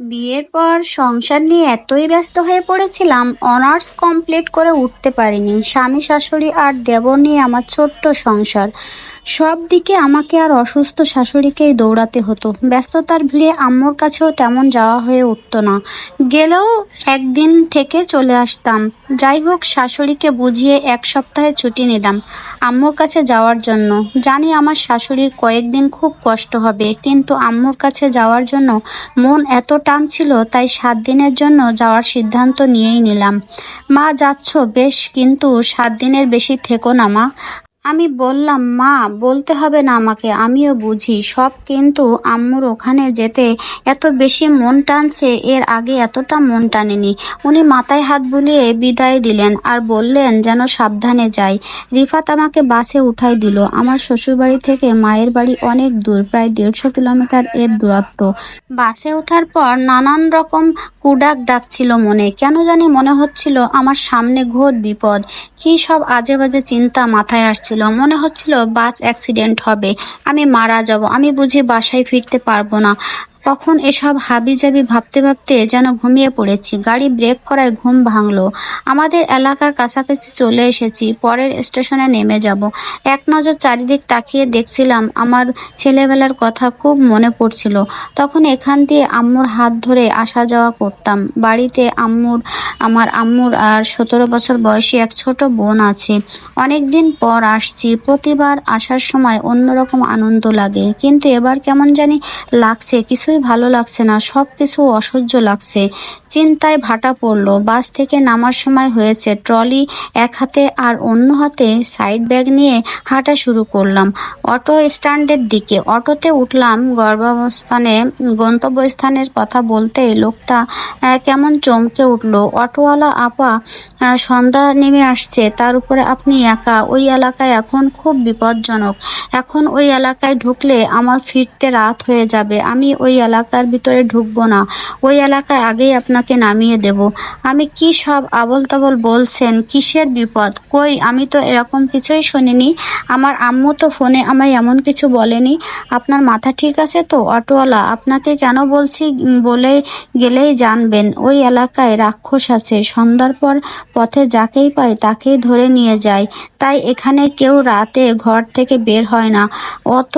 বিয়ের পর সংসার নিয়ে এতই ব্যস্ত হয়ে পড়েছিলাম, অনার্স কমপ্লিট করে উঠতে পারিনি। স্বামী শাশুড়ি আর দেবর নিয়ে আমার ছোট্ট সংসার। সব দিকে আমাকে আর অসুস্থ শাশুড়িকেই দৌড়াতে হতো। ব্যস্ততার ভিড়ে আম্মুর কাছেও তেমন যাওয়া হয়ে উঠতো না। গেলেও একদিন থেকে চলে আসতাম। যাই হোক, শাশুড়িকে বুঝিয়ে এক সপ্তাহে ছুটি নিলাম আম্মুর কাছে যাওয়ার জন্য। জানি আমার শাশুড়ির কয়েকদিন খুব কষ্ট হবে, কিন্তু আম্মুর কাছে যাওয়ার জন্য মন এত টান ছিল, তাই সাত দিনের জন্য যাওয়ার সিদ্ধান্ত নিয়েই নিলাম। মা, যাচ্ছ বেশ, কিন্তু সাত দিনের বেশি থেকো না মা। আমি বললাম, মা, বলতে হবে না আমাকে, আমিও বুঝি। সব কিন্তু আম্মুর ওখানে যেতে এত বেশি মন টানছে, এর আগে এতটা মন টানেনি। উনি মাথায় হাত বুলিয়ে বিদায় দিলেন আর বললেন, যেন সাবধানে যাই। রিফাত আমাকে বাসে উঠাই দিল। আমার শ্বশুরবাড়ি থেকে মায়ের বাড়ি অনেক দূর, প্রায় দেড়শো কিলোমিটার এর দূরত্ব। বাসে ওঠার পর নানান রকম কুডাক ডাকছিল মনে। কেন জানি মনে হচ্ছিল আমার সামনে ঘোর বিপদ। কি সব আজে বাজে চিন্তা মাথায় আসছিল। মনে হচ্ছিল বাস অ্যাক্সিডেন্ট হবে। আমি মারা যাব। আমি বুঝি বাসায় ফিরতে পারব না। কখন এসব হাবি হাবিজাবি ভাবতে ভাবতে যেন ঘুমিয়ে পড়েছি। গাড়ি ব্রেক করায় ঘুম ভাঙলো। আমাদের এলাকার কাছাকাছি চলে এসেছি। পরের স্টেশনে নেমে যাব। এক নজর চারিদিক তাকিয়ে দেখছিলাম আমার ছেলেবেলার কথা খুব মনে পড়ছিল। তখন এখান দিয়ে আম্মুর হাত ধরে আসা যাওয়া করতাম। বাড়িতে আম্মুর, আমার আম্মুর আর সতেরো বছর বয়সী এক ছোট বোন আছে। অনেকদিন পর আসছি। প্রতিবার আসার সময় অন্যরকম আনন্দ লাগে। কিন্তু এবার কেমন জানি লাগছে। কিছুই ভালো লাগছে না সব কিছু অসহ্য লাগছে। চিন্তায় ভাটা পড়ল। বাস থেকে নামার সময় হয়েছে। ট্রলি এক হাতে আর অন্য হাতে সাইড ব্যাগ নিয়ে হাঁটা শুরু করলাম। অটো স্ট্যান্ডের দিকে। অটোতে উঠলাম। গর্ভাবস্থানে গন্তব্যস্থানের কথা বলতেই লোকটা কেমন চমকে উঠল। অটোওয়ালা আপা সন্ধ্যা নেমে আসছে। তার উপরে আপনি একা। ওই এলাকায় এখন খুব বিপজ্জনক। এখন ওই এলাকায় ঢুকলে আমার ফিরতে রাত হয়ে যাবে। আমি ওই এলাকার ভিতরে ঢুকবো না। ওই এলাকায় আগেই আপনাকে নামিয়ে দেব। আমি কি সব আবল তাবল বলছেন? কিসের বিপদ? কই, আমি তো এরকম কিছুই শুনিনি। আমার আম্মু তো ফোনে আমায় এমন কিছু বলেনি। আপনার মাথা ঠিক আছে তো, অটোওয়ালা? আপনাকে কেন বলছি বলে গেলেই জানবেন। ওই এলাকায় রাক্ষস আছে। সন্ধ্যার পর পথে যাকেই পায় তাকেই ধরে নিয়ে যায় তাই এখানে কেউ রাতে ঘর থেকে বের হয় না। অত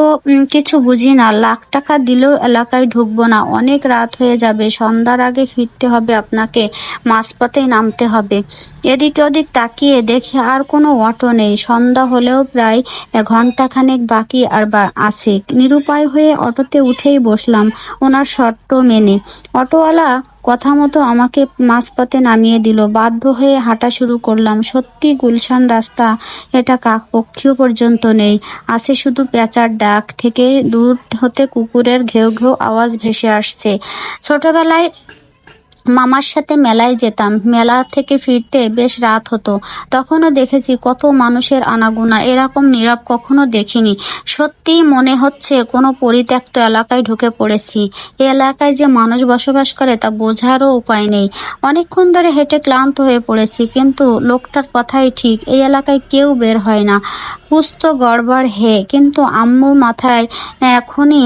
কিছু বুঝি না। লাখ টাকা দিলেও এলাকায় ঢুকবো না। অনেক রাত হয়ে যাবে। সন্ধ্যার আগে ফিরতে হবে, আপনাকে মাঝপথেই নামতে হবে। এদিক ওদিক তাকিয়ে দেখি আর কোনো অটো নেই। সন্ধ্যা হলেও প্রায় ঘন্টাখানেক বাকি আর বা- আছে। নিরুপায় হয়ে অটোতে উঠেই বসলাম ওনার শর্ত মেনে। অটোওয়ালা কথা মতো আমাকে মাঝপথে নামিয়ে দিল। বাধ্য হয়ে হাঁটা শুরু করলাম। সত্যি গুলশান রাস্তা এটা কাক পক্ষীয় পর্যন্ত নেই। আছে শুধু পেঁচার ডাক থেকে দূর হতে কুকুরের ঘেউ ঘেউ আওয়াজ ভেসে আসছে। ছোটবেলায় মামার সাথে মেলায় যেতাম। মেলা থেকে ফিরতে বেশ রাত হতো। তখনও দেখেছি কত মানুষের আনাগোনা, এরকম নীরব কখনো দেখিনি। সত্যিই মনে হচ্ছে কোনো পরিত্যক্ত এলাকায় ঢুকে পড়েছি। এ এলাকায় যে মানুষ বসবাস করে তা বোঝারও উপায় নেই। অনেকক্ষণ ধরে হেঁটে ক্লান্ত হয়ে পড়েছি, কিন্তু লোকটার কথাই ঠিক, এই এলাকায় কেউ বের হয় না। কুস্ত গড়বড় হে, কিন্তু আম্মুর মাথায় এখনই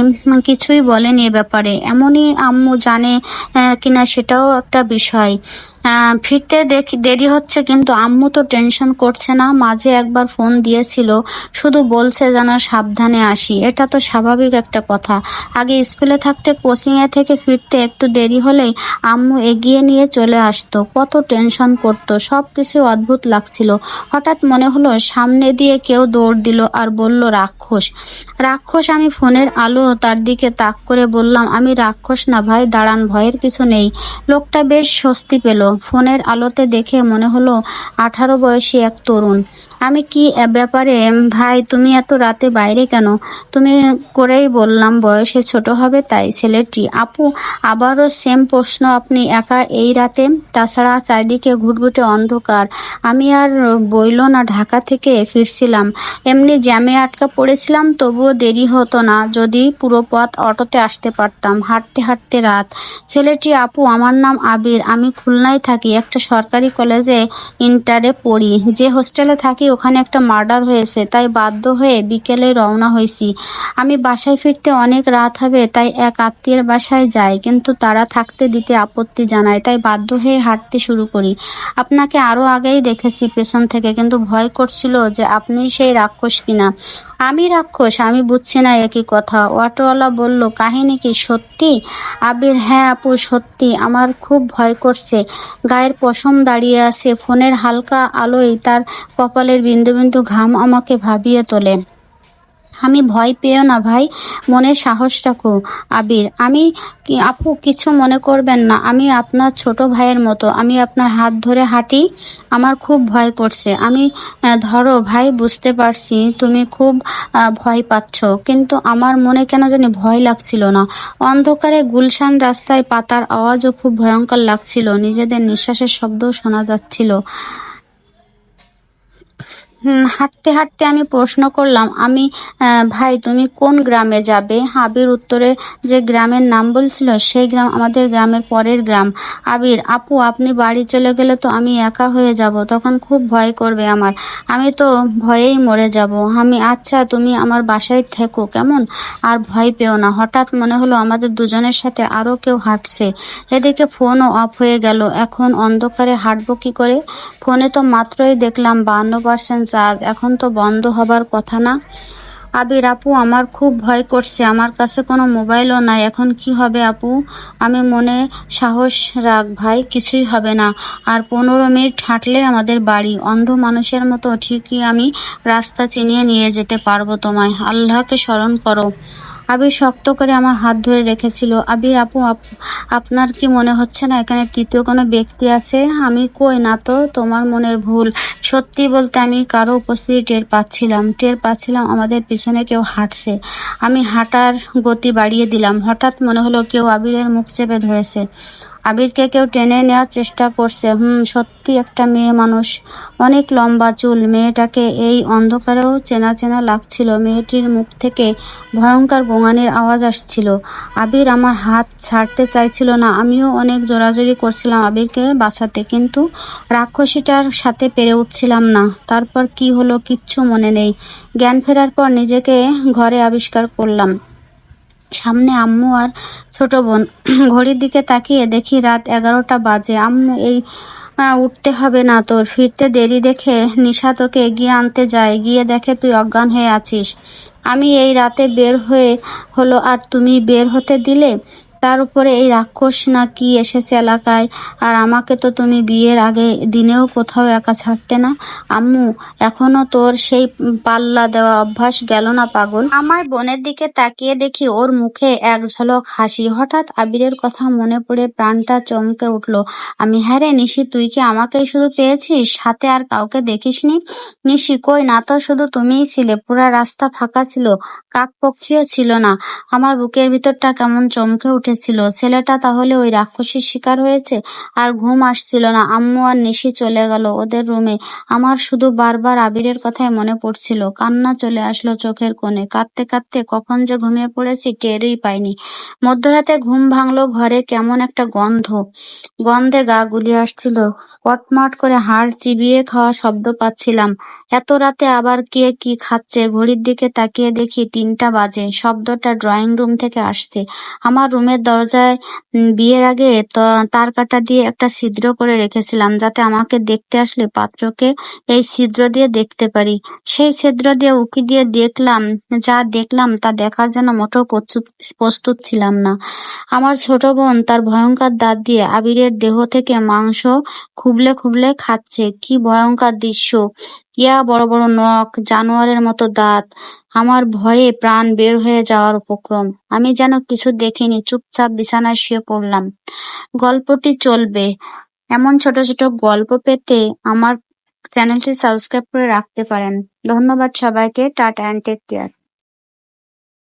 কিছুই বলেনি এ ব্যাপারে। এমনই আম্মু জানে কিনা সেটাও একটা বিষয়। ফিরতে দেখি, দেরি হচ্ছে কিন্তু আম্মু তো টেনশন করছে না, মাঝে একবার ফোন দিয়েছিল, শুধু বলছে যেন সাবধানে আসি। এটা তো স্বাভাবিক একটা কথা। আগে স্কুলে থাকতে কোচিংয়ে থেকে ফিরতে একটু দেরি হলেই আম্মু এগিয়ে নিয়ে চলে আসতো। কত টেনশন করতো সব কিছু অদ্ভুত লাগছিল। হঠাৎ মনে হলো সামনে দিয়ে কেউ দৌড় দিল আর বলল, রাক্ষস। রাক্ষস, আমি ফোনের আলো তার দিকে তাক করে বললাম, আমি রাক্ষস না ভাই, দাঁড়ান, ভয়ের কিছু নেই। লোকটা বেশ স্বস্তি পেল। ফোনের আলোতে দেখে মনে হলো, আঠারো বয়সী এক তরুণ। আমি কি ব্যাপারে, ভাই, তুমি এত রাতে বাইরে কেন? তুমি করেই বললাম বয়সে ছোট হবে তাই, ছেলেটি। আপু, আবারও সেম প্রশ্ন, আপনি একা এই রাতে? তাছাড়া চারিদিকে ঘুটঘুটে অন্ধকার। আমি আর বইল না, ঢাকা থেকে ফিরছিলাম। এমনি জ্যামে আটকা পড়েছিলাম, তবুও দেরি হতো না। যদি পুরো পথ অটোতে আসতে পারতাম। হাঁটতে হাঁটতে রাত। ছেলেটি, আপু, আমার নাম আবির। আমি খুলনায় থাকি, একটা সরকারি কলেজে ইন্টারে পড়ি। যে হোস্টেলে থাকি, ওখানে একটা মার্ডার হয়েছে, তাই বাধ্য হয়ে বিকেলে রওনা হয়েছি। আমি বাসায় ফিরতে অনেক রাত হবে, তাই এক আত্মীয়ের বাসায় যাই, কিন্তু তারা থাকতে দিতে আপত্তি জানায়, তাই বাধ্য হয়ে হাঁটতে শুরু করি। আপনাকে আরও আগেই দেখেছি পেছন থেকে, কিন্তু ভয় করছিল যে আপনি সেই রাক্ষস কিনা। আমি রাক্ষস, আমি বুঝছি না একই কথা। অটোওয়ালা বলল, কাহিনী কি সত্যি? আবির হ্যাঁ আপু, সত্যি। আমার খুব ভয় করছে। গায়ের পশম দাঁড়িয়ে আছে। ফোনের হালকা আলোয় তার কপালের বিন্দু বিন্দু ঘাম আমাকে ভাবিয়ে তোলে। আমি ভয় পেও না ভাই মনে সাহস রাখো আবির, আমি কি, আপু, কিছু মনে করবেন না। আমি আপনার ছোট ভাইয়ের মতো, আমি আপনার হাত ধরে হাঁটি, আমার খুব ভয় করছে। আমি ধরো ভাই, বুঝতে পারছি তুমি খুব ভয় পাচ্ছ, কিন্তু আমার মনে কেন জানি ভয় লাগছিল না। অন্ধকারে গুলশান রাস্তায় পাতার আওয়াজও খুব ভয়ঙ্কর লাগছিল, নিজেদের নিঃশ্বাসের শব্দও শোনা যাচ্ছিল। হাঁটতে হাঁটতে আমি প্রশ্ন করলাম, আমি ভাই তুমি কোন গ্রামে যাবে? আবির উত্তরে যে গ্রামের নাম বলছিল, সেই গ্রাম, আমাদের গ্রামের পরের গ্রাম। আবির, আপু, আপনি বাড়ি চলে গেলে তো আমি একা হয়ে যাব, তখন খুব ভয় করবে আমার। আমি তো ভয়েই মরে যাব। আমি আচ্ছা তুমি আমার বাসায় থেকো, কেমন? আর ভয় পেও না। হঠাৎ মনে হলো আমাদের দুজনের সাথে আরও কেউ হাঁটছে। এদিকে ফোনও অফ হয়ে গেল। এখন অন্ধকারে হাঁটবো কি করে? ফোনে তো মাত্রই দেখলাম বান্ন পার্সেন্ট চার্জ এখন তো বন্ধ হবার কথা না। আবির আপু, আমার খুব ভয় করছে। আমার কাছে কোনো মোবাইলও নাই। এখন কি হবে আপু? আমি মনে সাহস রাখ ভাই, কিছুই হবে না। আর পনেরো মিনিট হাঁটলে আমাদের বাড়ি। অন্ধ মানুষের মতো ঠিকই আমি রাস্তা চিনিয়ে নিয়ে যেতে পারব তোমায়। আল্লাহকে স্মরণ করো। আবির শক্ত করে আমার হাত ধরে রেখেছিল। আবির আপু, আপ- আপনার কি মনে হচ্ছে না এখানে তৃতীয় কোনো ব্যক্তি আছে? আমি কই না তো? তোমার মনের ভুল। সত্যি বলতে আমি কারও উপস্থিতি টের পাচ্ছিলাম। টের পাচ্ছিলাম আমাদের পিছনে কেউ হাঁটছে। আমি হাঁটার গতি বাড়িয়ে দিলাম। হঠাৎ মনে হলো কেউ আবিরের মুখ চেপে ধরেছে। আবিরকে কেউ টেনে নেওয়ার চেষ্টা করছে। হুম, সত্যি একটা মেয়ে মানুষ। অনেক লম্বা চুল। মেয়েটাকে এই অন্ধকারেও চেনা চেনা লাগছিল। মেয়েটির মুখ থেকে ভয়ঙ্কর গোঙানির আওয়াজ আসছিল। আবির আমার হাত ছাড়তে চাইছিল না। আমিও অনেক জোরাজোরি করছিলাম আবিরকে বাঁচাতে, কিন্তু রাক্ষসীটার সাথে পেরে উঠছিলাম না। তারপর কি হলো কিচ্ছু মনে নেই। জ্ঞান ফেরার পর নিজেকে ঘরে আবিষ্কার করলাম। সামনে আম্মু আর ছোট বোন। ঘড়ির দিকে তাকিয়ে দেখি রাত এগারোটা বাজে। আম্মু, এই উঠতে হবে না তোর। ফিরতে দেরি দেখে নিশা তোকে এগিয়ে আনতে যায়। গিয়ে দেখে তুই অজ্ঞান হয়ে আছিস। আমি এই রাতে বের হয়ে হলো, আর তুমি বের হতে দিলে? তার উপরে এই রাক্ষস নাকি এসেছে এলাকায়? আর আমাকে তো তুমি বিয়ের আগে দিনেও কোথাও একা ছাড়তে না। আম্মু, এখনও তোর সেই পাল্লা দেওয়া অভ্যাস গেল না পাগল? আমার বোনের দিকে তাকিয়ে দেখি ওর মুখে এক ঝলক হাসি। হঠাৎ আবিরের কথা মনে পড়ে প্রাণটা চমকে উঠল। আমি হ্যাঁ রে নিশি, তুই কি আমাকেই শুধু পেয়েছিস? সাথে আর কাউকে দেখিসনি? নিশি, কই? না তো, শুধু তুমিই ছিলে। পুরা রাস্তা ফাঁকা ছিল। কাকপক্ষীও ছিল না। আমার বুকের ভিতরটা কেমন চমকে উঠেছিল ছেলেটা তাহলে ওই রাক্ষসীর শিকার হয়েছে? আর ঘুম আসছিল না। আম্মু আর নিশি চলে গেল ওদের রুমে। আমার শুধু বারবার আবিরের কথাই মনে পড়ছিল। কান্না চলে আসলো চোখের কোণে। কাঁদতে কাঁদতে কখন যে ঘুমিয়ে পড়েছি টেরই পাইনি। মধ্যরাতে ঘুম ভাঙলো ঘরে কেমন একটা গন্ধ। গন্ধে গা গুলিয়ে আসছিল। কটমট করে হাড় চিবিয়ে খাওয়া শব্দ পাচ্ছিলাম। এত রাতে আবার কে কি খাচ্ছে? ঘড়ির দিকে তাকিয়ে দেখি তিনটা বাজে। শব্দটা ড্রয়িং রুম থেকে আসছে। আমার রুমের দরজায় বিয়ের আগে তার কাটা দিয়ে একটা ছিদ্র করে রেখেছিলাম যাতে আমাকে দেখতে আসলে পাত্রকে এই ছিদ্র দিয়ে দেখতে পারি। সেই ছিদ্র দিয়ে উকি দিয়ে দেখলাম, যা দেখলাম তা দেখার জন্য মোটেও প্রস্তুত ছিলাম না। আমার ছোট বোন তার ভয়ঙ্কর দাঁত দিয়ে আবিরের দেহ থেকে মাংস খুবলে খুবলে খাচ্ছে। কি ভয়ঙ্কর দৃশ্য! ইয়া বড় বড় নখ, জানোয়ারের মতো দাঁত, আমার ভয়ে প্রাণ বের হয়ে যাওয়ার উপক্রম। আমি যেন কিছু দেখিনি, চুপচাপ বিছানায় শুয়ে পড়লাম। গল্পটি চলবে। এমন ছোট ছোট গল্প পেতে আমার চ্যানেলটি সাবস্ক্রাইব করে রাখতে পারেন। ধন্যবাদ সবাইকে, টাটা অ্যান্ড টেক কেয়ার।